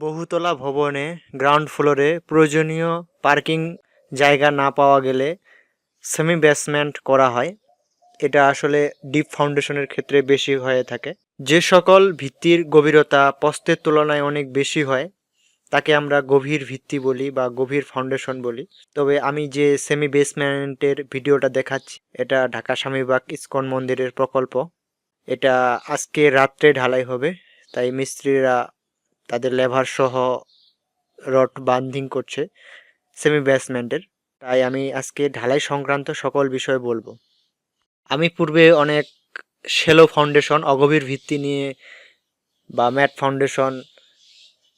বহুতলা ভবনে গ্রাউন্ড ফ্লোরে প্রয়োজনীয় পার্কিং জায়গা না পাওয়া গেলে সেমি বেসমেন্ট করা হয়। এটা আসলে ডিপ ফাউন্ডেশনের ক্ষেত্রে বেশি হয়ে থাকে। যে সকল ভিত্তির গভীরতা প্রস্তের তুলনায় অনেক বেশি হয়, তাকে আমরা গভীর ভিত্তি বলি বা গভীর ফাউন্ডেশন বলি। তবে আমি যে সেমি বেসমেন্টের ভিডিওটা দেখাচ্ছি, এটা ঢাকা স্বামীবাগ ইস্কন মন্দিরের প্রকল্প। এটা আজকে রাত্রে ঢালাই হবে, তাই মিস্ত্রিরা তাদের লেভার সহ রড বান্ধিং করছে সেমি বেসমেন্টের তাই আমি আজকে ঢালাই সংক্রান্ত সকল বিষয় বলব। আমি পূর্বে অনেক শেলো ফাউন্ডেশন অগভীর ভিত্তি নিয়ে বা ম্যাট ফাউন্ডেশন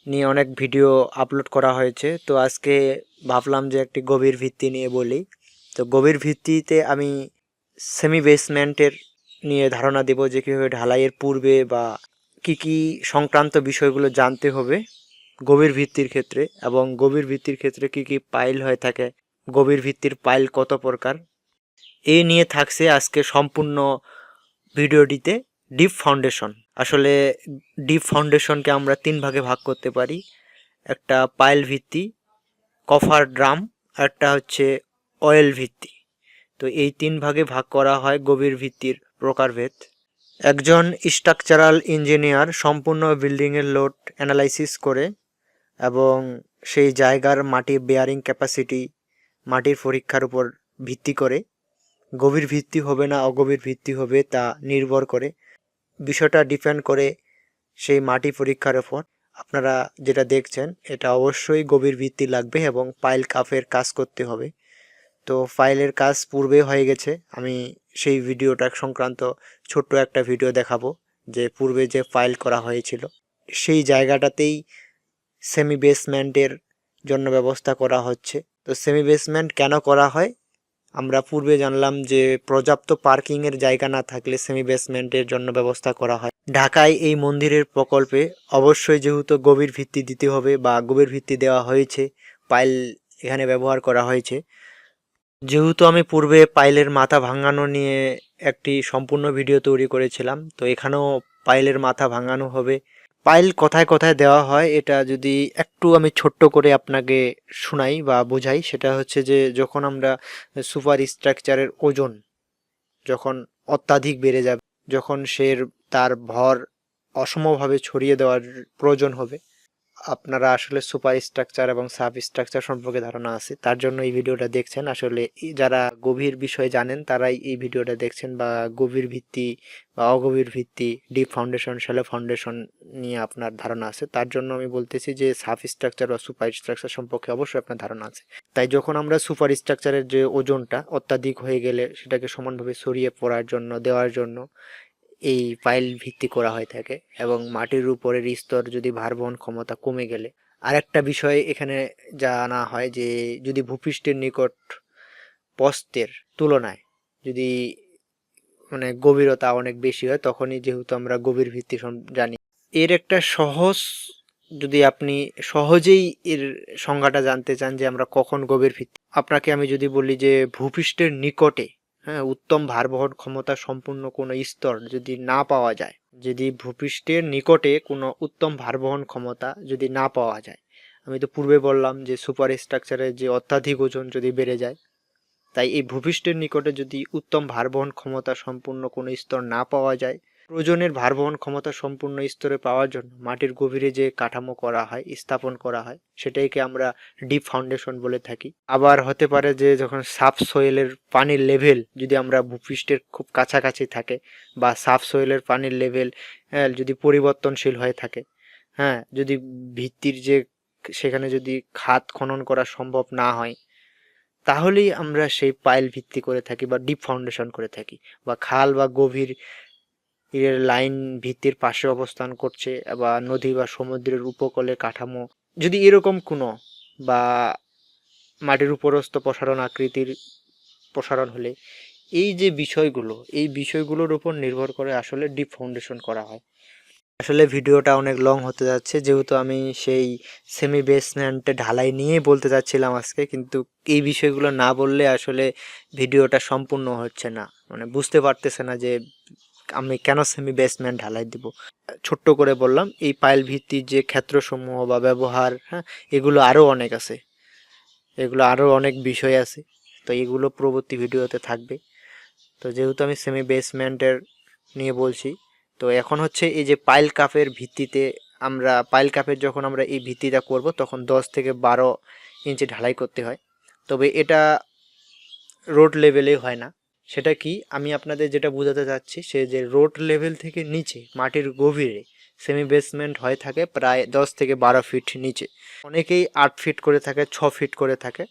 নিয়ে অনেক ভিডিও আপলোড করা হয়েছে। তো আজকে ভাবলাম যে একটি গভীর ভিত্তি নিয়ে বলি। তো গভীর ভিত্তিতে আমি সেমি বেসমেন্টের নিয়ে ধারণা দেব যে কীভাবে ঢালাইয়ের পূর্বে বা কি কি সংক্রান্ত বিষয়গুলো জানতে হবে গভীর ভিত্তির ক্ষেত্রে এবং গভীর ভিত্তির ক্ষেত্রে কি কি পাইল হয়ে থাকে, গভীর ভিত্তির পাইল কত প্রকার এই নিয়ে থাকছে আজকে সম্পূর্ণ ভিডিওটিতে ডিপ ফাউন্ডেশন। আসলে ডিপ ফাউন্ডেশনকে আমরা তিন ভাগে ভাগ করতে পারি, একটা পাইল ভিত্তি, কফার ড্রাম একটা হচ্ছে অয়েল ভিত্তি। তো এই তিন ভাগে ভাগ করা হয় গভীর ভিত্তির প্রকারভেদ। একজন স্ট্রাকচারাল ইঞ্জিনিয়ার সম্পূর্ণ বিল্ডিংয়ের লোড অ্যানালাইসিস করে এবং সেই জায়গার মাটির বেয়ারিং ক্যাপাসিটি মাটির পরীক্ষার উপর ভিত্তি করে, গভীর ভিত্তি হবে না অগভীর ভিত্তি হবে তা নির্ভর করে। বিষয়টা ডিপেন্ড করে সেই মাটি পরীক্ষার ওপর আপনারা যেটা দেখছেন, এটা অবশ্যই গভীর ভিত্তি লাগবে এবং পাইল কাফের কাজ করতে হবে। তো ফাইলের কাজ পূর্বে হয়ে গেছে। আমি সেই ভিডিওটা সংক্রান্ত ছোট্ট একটা ভিডিও দেখাবো, যে পূর্বে যে ফাইল করা হয়েছিল, সেই জায়গাটাতেই সেমি বেসমেন্টের জন্য ব্যবস্থা করা হচ্ছে। তো সেমি বেসমেন্ট কেন করা হয়? আমরা পূর্বে জানলাম যে পর্যাপ্ত পার্কিংয়ের জায়গা না থাকলে সেমি বেসমেন্টের জন্য ব্যবস্থা করা হয়। ঢাকায় এই মন্দিরের প্রকল্পে অবশ্যই যেহেতু গভীর ভিত্তি দিতে হবে বা গভীর ভিত্তি দেওয়া হয়েছে, পাইল এখানে ব্যবহার করা হয়েছে যেহেতু আমি পূর্বে পাইলের মাথা ভাঙানো নিয়ে একটি সম্পূর্ণ ভিডিও তৈরি করেছিলাম, তো এখানেও পাইলের মাথা ভাঙানো হবে। পাইল কথায় কথায় দেওয়া হয়, এটা যদি একটু আমি ছোট্ট করে আপনাকে শোনাই বা বোঝাই, সেটা হচ্ছে যে যখন আমরা সুপার স্ট্রাকচারের ওজন যখন অত্যাধিক বেড়ে যাবে, যখন সে তার ভর অসমভাবে ছড়িয়ে দেওয়ার প্রয়োজন হবে আপনারা আসলে সুপার স্ট্রাকচার এবং সাব স্ট্রাকচার সম্পর্কে ধারণা আছে, তার জন্য এই ভিডিওটা দেখছেন। আসলে যারা গভীর বিষয়ে জানেন, তারাই এই ভিডিওটা দেখছেন বা গভীর ভিত্তি বা অগভীর ভিত্তি ডিপ ফাউন্ডেশন শ্যালো ফাউন্ডেশন নিয়ে আপনার ধারণা আছে। তার জন্য আমি বলতেছি যে সাব স্ট্রাকচার বা সুপার স্ট্রাকচার সম্পর্কে অবশ্যই আপনার ধারণা আছে। তাই যখন আমরা সুপার স্ট্রাকচারের যে ওজনটা অত্যাধিক হয়ে গেলে সেটাকে সমানভাবে সরিয়ে পড়ার জন্য, দেওয়ার জন্য এই পাইল ভিত্তি করা হয়ে থাকে এবং মাটির উপরের স্তর যদি ভার বহন ক্ষমতা কমে গেলে। আরেকটা বিষয় এখানে জানা হয় যে, যদি ভূপৃষ্ঠের নিকট প্রস্তের তুলনায় যদি মানে গভীরতা অনেক বেশি হয়, তখনই যেহেতু আমরা গভীর ভিত্তি জানি। এর একটা সহজ, যদি আপনি সহজেই এর সংজ্ঞাটা জানতে চান যে আমরা কখন গভীর ভিত্তি আপনাকে আমি যদি বলি যে, ভূপৃষ্ঠের নিকটে হ্যাঁ উত্তম ভারবহন ক্ষমতা সম্পূর্ণ কোনো স্তর যদি না পাওয়া যায়, যদি ভূপৃষ্ঠের নিকটে কোনো উত্তম ভারবহন ক্ষমতা যদি না পাওয়া যায়, আমি তো পূর্বে বললাম যে সুপার স্ট্রাকচারের যে অত্যাধিক ওজন যদি বেড়ে যায়, তাই এই ভূপৃষ্ঠের নিকটে যদি উত্তম ভারবহন ক্ষমতা সম্পূর্ণ কোনো স্তর না পাওয়া যায় প্রয়োজনের ভারবহন ক্ষমতা সম্পূর্ণ স্তরে পাওয়ার জন্য মাটির গভীরে যে কাঠামো করা হয়, স্থাপন করা হয়, সেটাইকে আমরা ডিপ ফাউন্ডেশন বলে থাকি। আবার হতে পারে যে যখন সাব সোয়েলের পানির লেভেল যদি আমরা ভূপৃষ্ঠের খুব কাছাকাছি থাকে বা সাব সোয়েলের পানির লেভেল যদি পরিবর্তনশীল হয়ে থাকে হ্যাঁ যদি ভিত্তির যে সেখানে যদি খাত খনন করা সম্ভব না হয়, তাহলেই আমরা সেই পাইল ভিত্তি করে থাকি বা ডিপ ফাউন্ডেশন করে থাকি বা খাল বা গভীর এর লাইন ভিত্তির পাশে অবস্থান করছে বা নদী বা সমুদ্রের উপকূলে কাঠামো। যদি এরকম কোনো বা মাটির উপরস্থ প্রসারণ আকৃতির প্রসারণ হলে এই যে বিষয়গুলো, এই বিষয়গুলোর উপর নির্ভর করে আসলে ডিপ ফাউন্ডেশন করা হয়। আসলে ভিডিওটা অনেক লং হতে যাচ্ছে, যেহেতু আমি সেই সেমি বেসমেন্টে ঢালাই নিয়ে বলতে যাচ্ছিলাম আজকে, কিন্তু এই বিষয়গুলো না বললে আসলে ভিডিওটা সম্পূর্ণ হচ্ছে না। মানে বুঝতে পারতেছে না যে আমি কেন সেমি বেসমেন্ট ঢালাই দিব? ছোট্ট করে বললাম, এই পাইল ভিত্তির যে ক্ষেত্রসমূহ বা ব্যবহার হ্যাঁ এগুলো আরও অনেক আছে। এগুলো আরও অনেক বিষয় আছে। তো এগুলো পরবর্তী ভিডিওতে থাকবে। তো যেহেতু আমি সেমি বেসমেন্টের নিয়ে বলছি, তো এখন হচ্ছে এই যে পাইল কাপের ভিত্তিতে আমরা পাইল কাপের যখন আমরা এই ভিত্তিটা করব, তখন দশ থেকে বারো ইঞ্চি ঢালাই করতে হয়। তবে এটা রোড লেভেলে হয় না। সেটা কি? আমি আপনাদের যেটা বোঝাতে চাচ্ছি, সে যে রোড লেভেল থেকে নিচে, মাটির গভীরে সেমি বেসমেন্ট হয়ে থাকে প্রায় দশ থেকে বারো ফিট নিচে। অনেকেই আট ফিট করে থাকে, ছ ফিট করে থাকে,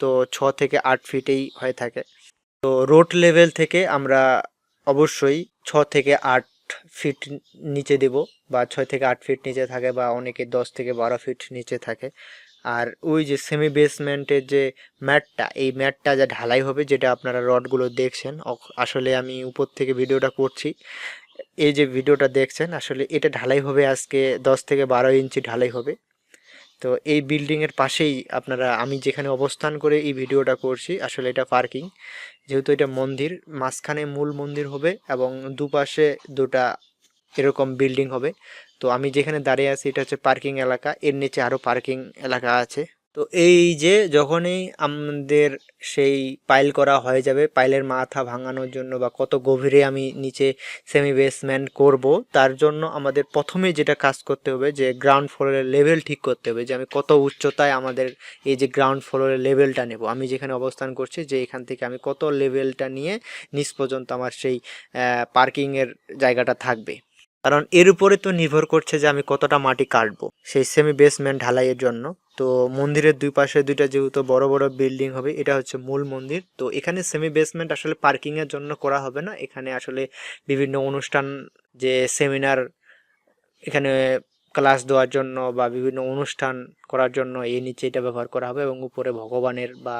তো ছ থেকে আট ফিটেই হয়ে থাকে। তো রোড লেভেল থেকে আমরা অবশ্যই ছ থেকে আট ফিট নিচে দেব, বা ছয় থেকে আট ফিট নিচে থাকে, বা অনেকে দশ থেকে বারো ফিট নিচে থাকে। আর ওই যে সেমি বেসমেন্টের যে ম্যাটটা, এই ম্যাটটা যা ঢালাই হবে, যেটা আপনারা রডগুলো দেখছেন আসলে আমি উপর থেকে ভিডিওটা করছি। এই যে ভিডিওটা দেখছেন, আসলে এটা ঢালাই হবে আজকে দশ থেকে বারো ইঞ্চি ঢালাই হবে। তো এই বিল্ডিংয়ের পাশেই আপনারা, আমি যেখানে অবস্থান করে এই ভিডিওটা করছি, আসলে এটা পার্কিং। যেহেতু এটা মন্দির, মাঝখানে মূল মন্দির হবে এবং দুপাশে দুটা এরকম বিল্ডিং হবে। তো আমি যেখানে দাঁড়িয়ে আছি, এটা হচ্ছে পার্কিং এলাকা। এর নিচে আরও পার্কিং এলাকা আছে। তো এই যে যখনই আমাদের সেই পাইল করা হয়ে যাবে পাইলের মাথা ভাঙানোর জন্য বা কত গভীরে আমি নিচে সেমি বেসমেন্ট করব, তার জন্য আমাদের প্রথমে যেটা কাজ করতে হবে, যে গ্রাউন্ড ফ্লোরের লেভেল ঠিক করতে হবে, যে আমি কত উচ্চতায় আমাদের এই যে গ্রাউন্ড ফ্লোরের লেভেলটা নেব। আমি যেখানে অবস্থান করছি, যে এখান থেকে আমি কত লেভেলটা নিয়ে নিচ পর্যন্ত আমার সেই পার্কিংয়ের জায়গাটা থাকবে। কারণ এর উপরে তো নির্ভর করছে যে আমি কতটা মাটি কাটবো। সেই সেমি বেসমেন্ট ঢালাইয়ের জন্য। তো মন্দিরের দুই পাশে দুইটা যেহেতু বড় বড় বিল্ডিং হবে, এটা হচ্ছে মূল মন্দির। তো এখানে সেমি বেসমেন্ট আসলে পার্কিং এর জন্য করা হবে না। এখানে আসলে বিভিন্ন অনুষ্ঠান, যে সেমিনার এখানে ক্লাস দেওয়ার জন্য বা বিভিন্ন অনুষ্ঠান করার জন্য এই নিচে এটা ব্যবহার করা হবে এবং উপরে ভগবানের বা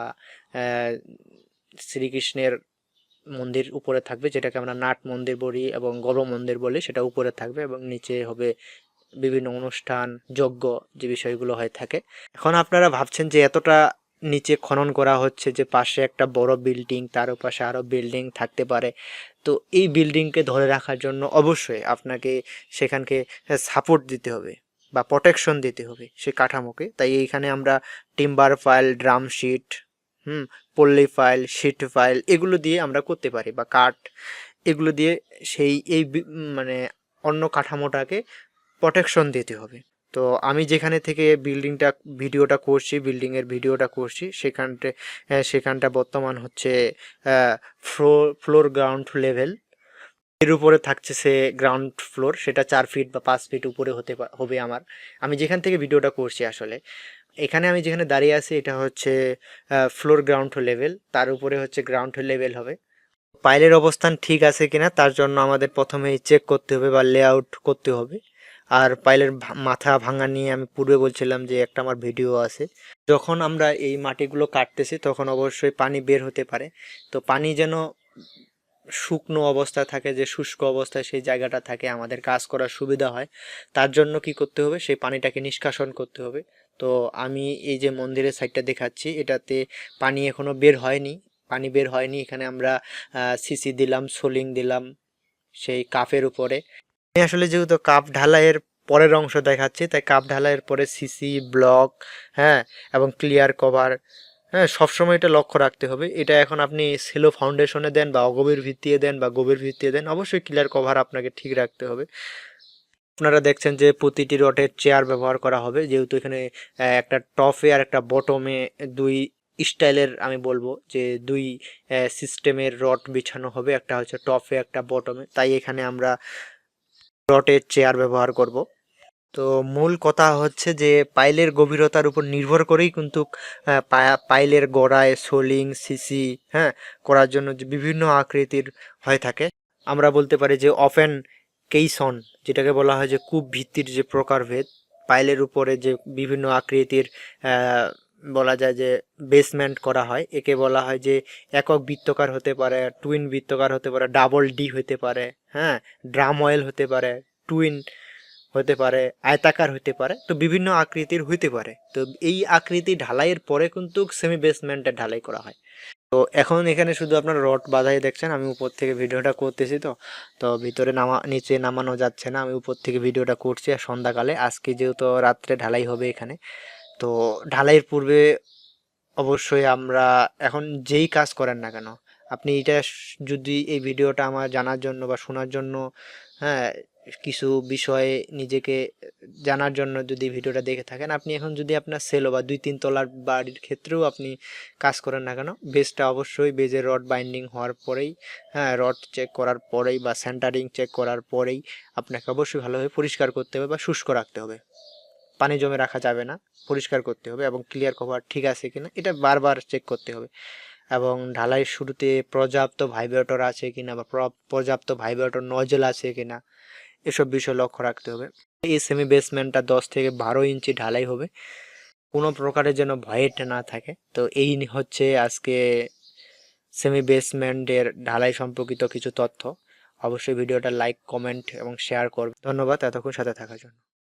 শ্রীকৃষ্ণের মন্দির উপরে থাকবে, যেটাকে আমরা নাট মন্দির বলি এবং গর্ভ মন্দির বলি, সেটা উপরে থাকবে এবং নিচে হবে বিভিন্ন অনুষ্ঠান, যজ্ঞ যে বিষয়গুলো হয়ে থাকে। এখন আপনারা ভাবছেন যে এতটা নিচে খনন করা হচ্ছে যে পাশে একটা বড় বিল্ডিং, তার পাশে আরও বিল্ডিং থাকতে পারে। তো এই বিল্ডিংকে ধরে রাখার জন্য অবশ্যই আপনাকে সেখানকে সাপোর্ট দিতে হবে বা প্রোটেকশন দিতে হবে সে কাঠামোকে। তাই এইখানে আমরা টিম্বার ফাইল, ড্রাম শিট হুম, পল্লী ফাইল শিট ফাইল এগুলো দিয়ে আমরা করতে পারি বা কাঠ এগুলো দিয়ে সেই এই মানে অন্য কাঠামোটাকে প্রোটেকশন দিতে হবে। তো আমি যেখানে থেকে বিল্ডিংটা ভিডিওটা করছি বিল্ডিংয়ের ভিডিওটা করছি, সেখানটা সেখানটা বর্তমান হচ্ছে ফ্লোর ফ্লোর গ্রাউন্ড লেভেল এর উপরে থাকছে সে গ্রাউন্ড ফ্লোর সেটা চার ফিট বা পাঁচ ফিট উপরে হতে হবে আমার। আমি যেখান থেকে ভিডিওটা করছি আসলে। এখানে আমি যেখানে দাঁড়িয়ে আছি, এটা হচ্ছে ফ্লোর গ্রাউন্ড লেভেল তার উপরে হচ্ছে গ্রাউন্ড লেভেল হবে। পাইলের অবস্থান ঠিক আছে কিনা, তার জন্য আমাদের প্রথমেই চেক করতে হবে বা লেআউট করতে হবে। আর পাইলের মাথা ভাঙা নিয়ে আমি পূর্বে বলছিলাম যে একটা আমার ভিডিও আছে। যখন আমরা এই মাটিগুলো কাটতেছি, তখন অবশ্যই পানি বের হতে পারে। তো পানি যেন শুকনো অবস্থা থাকে, যে শুষ্ক অবস্থায় সেই জায়গাটা থাকে, আমাদের কাজ করার সুবিধা হয়। তার জন্য কি করতে হবে, সেই পানিটাকে নিষ্কাশন করতে হবে। তো আমি এই যে মন্দিরের সাইডটা দেখাচ্ছি, এটাতে পানি এখনও বের হয়নি। পানি বের হয়নি, এখানে আমরা সিসি দিলাম, সোলিং দিলাম সেই কাপের উপরে। আমি আসলে যেহেতু কাপ ঢালাইয়ের পরের অংশ দেখাচ্ছি, তাই কাপ ঢালাইয়ের পরে সিসি ব্লক হ্যাঁ এবং ক্লিয়ার কভার হ্যাঁ সবসময় এটা লক্ষ্য রাখতে হবে। এটা এখন আপনি সেলো ফাউন্ডেশনে দেন বা অগভীর ভিত্তিতে দেন বা গভীর ভিত্তিতে দেন, অবশ্যই ক্লিয়ার কভার আপনাকে ঠিক রাখতে হবে। আপনারা দেখছেন যে প্রতিটি রটের চেয়ার ব্যবহার করা হবে। যেহেতু এখানে একটা টপে আর একটা বটমে দুই স্টাইলের আমি বলব যে দুই সিস্টেমের রড বিছানো হবে। একটা হচ্ছে টপে একটা বটমে তাই এখানে আমরা রটের চেয়ার ব্যবহার করব। তো মূল কথা হচ্ছে যে পাইলের গভীরতার উপর নির্ভর করেই কিন্তু পাইলের গোড়ায় সোলিং সিসি হ্যাঁ করার জন্য যে বিভিন্ন আকৃতির হয়ে থাকে। আমরা বলতে পারি যে অফেন কেইসন, যেটাকে বলা হয় যে কূপ ভিত্তির যে প্রকারভেদ, পাইলের উপরে যে বিভিন্ন আকৃতির বলা যায় যে বেসমেন্ট করা হয়, একে বলা হয় যে একক বৃত্তকার হতে পারে টুইন বৃত্তকার হতে পারে ডাবল ডি হতে পারে হ্যাঁ ড্রাম অয়েল হতে পারে টুইন হতে পারে, আয়তাকার হতে পারে, তো বিভিন্ন আকৃতির হইতে পারে। তো এই আকৃতি ঢালাইয়ের পরে কিন্তু সেমি বেসমেন্টে ঢালাই করা হয়। তো এখন এখানে শুধু আপনার রড বাঁধাই দেখছেন, আমি উপর থেকে ভিডিওটা করতেছি তো। তো ভিতরে নামা, নিচে নামানো যাচ্ছে না, আমি উপর থেকে ভিডিওটা করছি আর সন্ধ্যাকালে। আজকে যেহেতু রাত্রে ঢালাই হবে এখানে, তো ঢালাইয়ের পূর্বে অবশ্যই আমরা এখন যেই কাজ করেন না কেন, আপনি এটা যদি এই ভিডিওটা আমার জানার জন্য বা শোনার জন্য হ্যাঁ কিছু বিষয়ে নিজেকে জানার জন্য যদি ভিডিওটা দেখে থাকেন, আপনি এখন যদি আপনার সেলো বা দুই তিন তলার বাড়ির ক্ষেত্রেও আপনি কাজ করেন না কেন, বেজটা অবশ্যই বেজের রড বাইন্ডিং হওয়ার পরেই হ্যাঁ রড চেক করার পরেই বা সেন্টারিং চেক করার পরেই আপনাকে অবশ্যই ভালোভাবে পরিষ্কার করতে হবে বা শুষ্ক রাখতে হবে। পানি জমে রাখা যাবে না, পরিষ্কার করতে হবে এবং ক্লিয়ার কভার ঠিক আছে কিনা, এটা বারবার চেক করতে হবে। এবং ঢালাই শুরুতে পর্যাপ্ত ভাইব্রেটর আছে কিনা বা প্র- পর্যাপ্ত ভাইব্রেটর নজেল আছে কিনা এসব বিষয় লক্ষ্য রাখতে হবে। এই সেমি বেসমেন্টটা দশ থেকে বারো ইঞ্চি ঢালাই হবে। কোনো প্রকারের যেন ভয়েট না থাকে। তো এই হচ্ছে আজকে সেমি বেসমেন্টের ঢালাই সম্পর্কিত কিছু তথ্য। অবশ্যই ভিডিওটা লাইক কমেন্ট এবং শেয়ার করবে। ধন্যবাদ। এতক্ষণ সাথে থাকার জন্য।